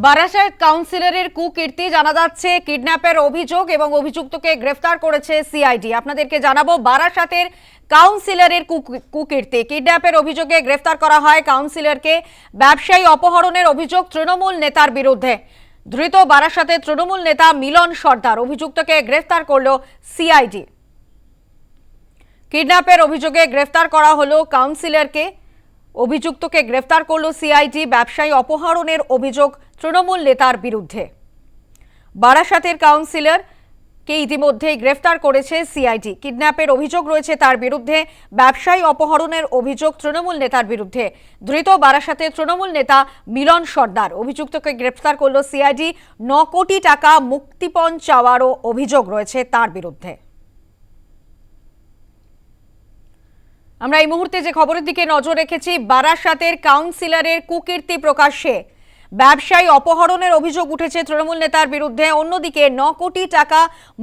বারাসাত কাউন্সিলরের কুকীর্তি জানা যাচ্ছে, কিডন্যাপের অভিযোগ এবং অভিযুক্তকে গ্রেফতার করেছে সিআইডি। আপনাদেরকে জানাব, বারাসাতের কাউন্সিলরের কুক- কুকীর্তি, কিডন্যাপের অভিযোগে গ্রেফতার করা হয় কাউন্সিলরকে ব্যবসায়ী অপহরণের অভিযোগ তৃণমূল নেতার বিরুদ্ধে। ধৃত বারাসাতের তৃণমূল নেতা মিলন সর্দার অভিযুক্তকে গ্রেফতার করল সিআইডি। কিডন্যাপের অভিযোগে গ্রেফতার করা হলো কাউন্সিলরকে, অভিযুক্তকে গ্রেফতার করল সিআইডি, ব্যবসায়ী অপহরণের অভিযোগ তৃণমূল নেতার বিরুদ্ধে। বারাসাতের কাউন্সিলর কে ইতিমধ্যেই গ্রেফতার করেছে সিআইডি। কিডন্যাপের অভিযোগ রয়েছে তার বিরুদ্ধে, ব্যবসায়ী অপহরণের অভিযোগ তৃণমূল নেতার বিরুদ্ধে। ধৃত বারাসাতের তৃণমূল নেতা মিলন সর্দার। অভিযুক্তকে গ্রেফতার করল সিআইডি। ন কোটি টাকা মুক্তিপণ চাওয়ারও অভিযোগ রয়েছে তার বিরুদ্ধে। আমরা এই মুহূর্তে যে খবরের দিকে নজর রেখেছি, বারাসাতের কাউন্সিলরের কুকীর্তি প্রকাশ্যে ব্যবসায়ী অপহরণের অভিযোগ উঠেছে তৃণমূল নেতার বিরুদ্ধে। অন্যদিকে ন কোটি টাকা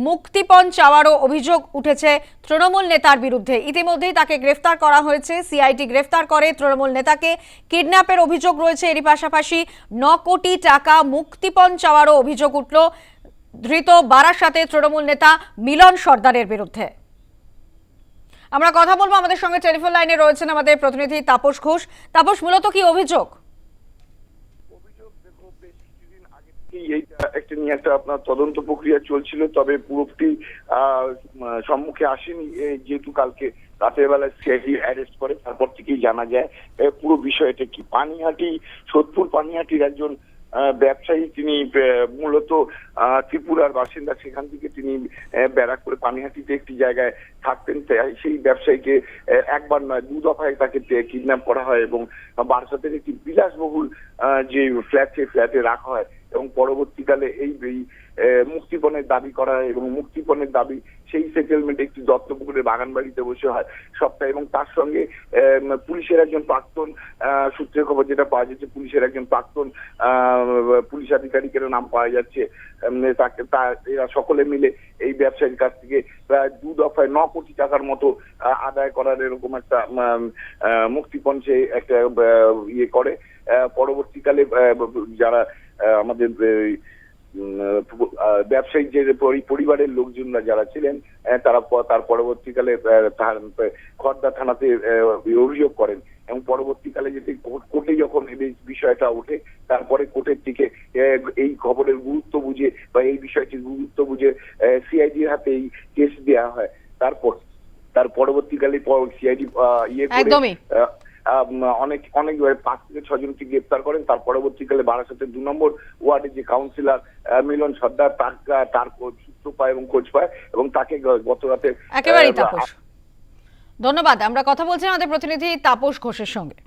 মুক্তিপণ চাওয়ারও অভিযোগ উঠেছে তৃণমূল নেতার বিরুদ্ধে। ইতিমধ্যেই তাকে গ্রেফতার করা হয়েছে। সিআইটি গ্রেফতার করে তৃণমূল নেতাকে। কিডন্যাপের অভিযোগ রয়েছে। এরই পাশাপাশি ন কোটি টাকা মুক্তিপণ চাওয়ারও অভিযোগ উঠল। ধৃত বারাসাতে তৃণমূল নেতা মিলন সর্দারের বিরুদ্ধে। আমরা কথা বলব আমাদের সঙ্গে টেলিফোন লাইনে রয়েছেন আমাদের প্রতিনিধি তাপস ঘোষ। তাপস, মূলত কি অভিযোগ? একটা নিয়ে একটা আপনার তদন্ত প্রক্রিয়া চলছিল, তবে পুরোপুরি সম্মুখে আসেনি। যেহেতু কালকে রাতের বেলা সিআইডি অ্যারেস্ট করে, তারপর থেকেই জানা যায় পুরো বিষয়টা কি? পানিহাটি, সোদপুর পানিহাটির একজন ব্যবসায়ী, তিনি মূলত ত্রিপুরার বাসিন্দা সেখান থেকে তিনি আহ, ব্যারাক করে পানিহাটিতে একটি জায়গায় থাকতেন। সেই ব্যবসায়ীকে একবার নয় দু দফায় তাকে কিডন্যাপ করা হয় এবং বারাসাতের একটি বিলাসবহুল যে ফ্ল্যাট সেই ফ্ল্যাটে রাখা হয় এবং পরবর্তীকালে এই মুক্তিপণের দাবি করা হয় এবং মুক্তিপণের দাবি সেই সেটেলমেন্ট একটি দত্তপুকুরের বাগান বাড়িতে বসে হয় সপ্তাহে এবং তার সঙ্গে পুলিশের একজন প্রাক্তন সূত্রের খবর যেটা পাওয়া যাচ্ছে পুলিশের একজন প্রাক্তন পুলিশ আধিকারিকের নাম পাওয়া যাচ্ছে। তাকে এরা সকলে মিলে এই ব্যবসায়ীর কাছ থেকে প্রায় দু দফায় ন কোটি টাকার মতো আদায় করার এরকম একটা মুক্তিপণ সে একটা ইয়ে করে। পরবর্তীকালে যারা আমাদের ব্যবসায়িক যে পরি- পরিবারের লোকজনরা যারা ছিলেন তারা তার পরবর্তীকালে খর্দা থানাতে অভিযোগ করেন। এবং পরবর্তীকালে যদি কোর্টে যখন এই বিষয়টা ওঠে তারপরে কোর্টের দিকে এই খবরের গুরুত্ব বুঝে বা এই বিষয়টির গুরুত্ব বুঝে সিআইডির হাতে এই কেস দেওয়া হয়। তারপর তার পরবর্তীকালে সিআইডি ইয়ে করে অনেক অনেক পাঁচ থেকে ছজনকে গ্রেপ্তার করেন। তার পরবর্তীকালে বারাসাতের দু নম্বর ওয়ার্ডের যে কাউন্সিলর মিলন সর্দার তার তার সূত্র পায় এবং খোঁজ পায় এবং তাকে গত রাতে ধন্যবাদ আমরা কথা বলছি আমাদের প্রতিনিধি তাপস ঘোষের সঙ্গে।